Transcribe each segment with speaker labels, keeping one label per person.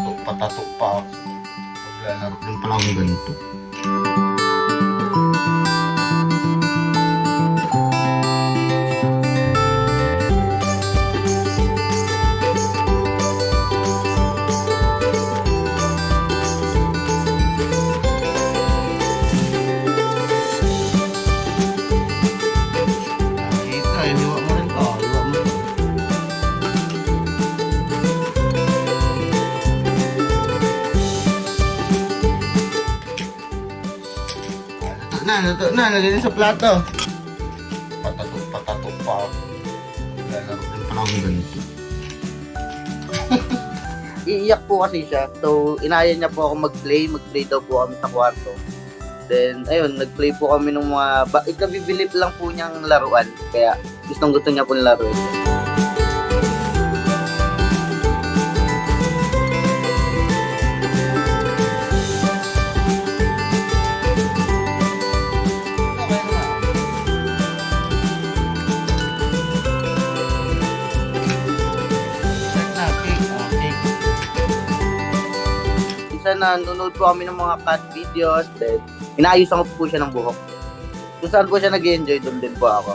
Speaker 1: Patato, patato pa ako. Maglalaro din pala akong ganito. Na, luto na. Din sa plato. Patato, patato pa ako. Maglalaro din pala akong ganito.
Speaker 2: Iiyak po kasi siya. So, inaya niya po ako mag-play. Mag-play daw po kami sa kwarto. Then, ayun, nag-play po kami ng mga... Ba, ikabibilip lang po niyang laruan. Kaya, gustong gusto niya po laruin. Isa na, nanonood po kami ng mga cat videos. Then, inaayusan ko po siya ng buhok. Kung saan po siya nag-enjoy, doon din po ako.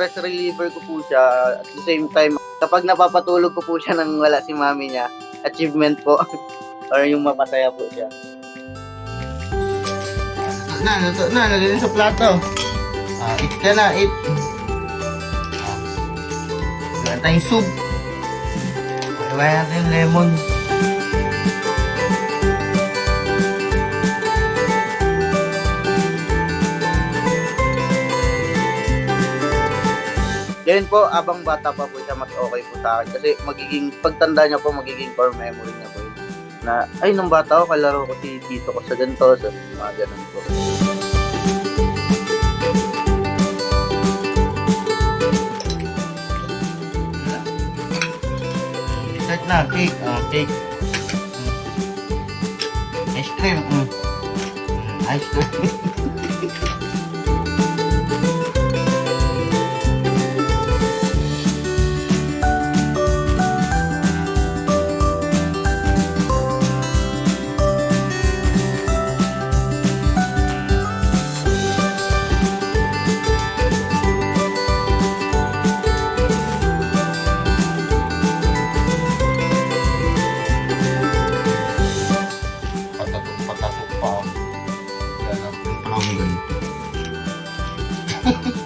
Speaker 2: Stress reliever ko po siya at the same time kapag napapatulog ko po siya nang wala si mami niya achievement po or yung mapasaya po siya
Speaker 1: na, luto na. Din sa plato. Ah, eat ka na, eat. Ah. Tayong soup. Iwayan natin lemon.
Speaker 2: Ganyan po, abang bata pa po siya, mas okay po sa akin. Kasi magiging, pagtanda niya po, magiging core memory niya po. Na, ay, nung bata ako, kalaro ko si Tito ko sa ganito, sa mga ganun po.
Speaker 1: Dessert na, cake. Ah, cake. Mm. Ice cream. Mm, Ice cream. っ て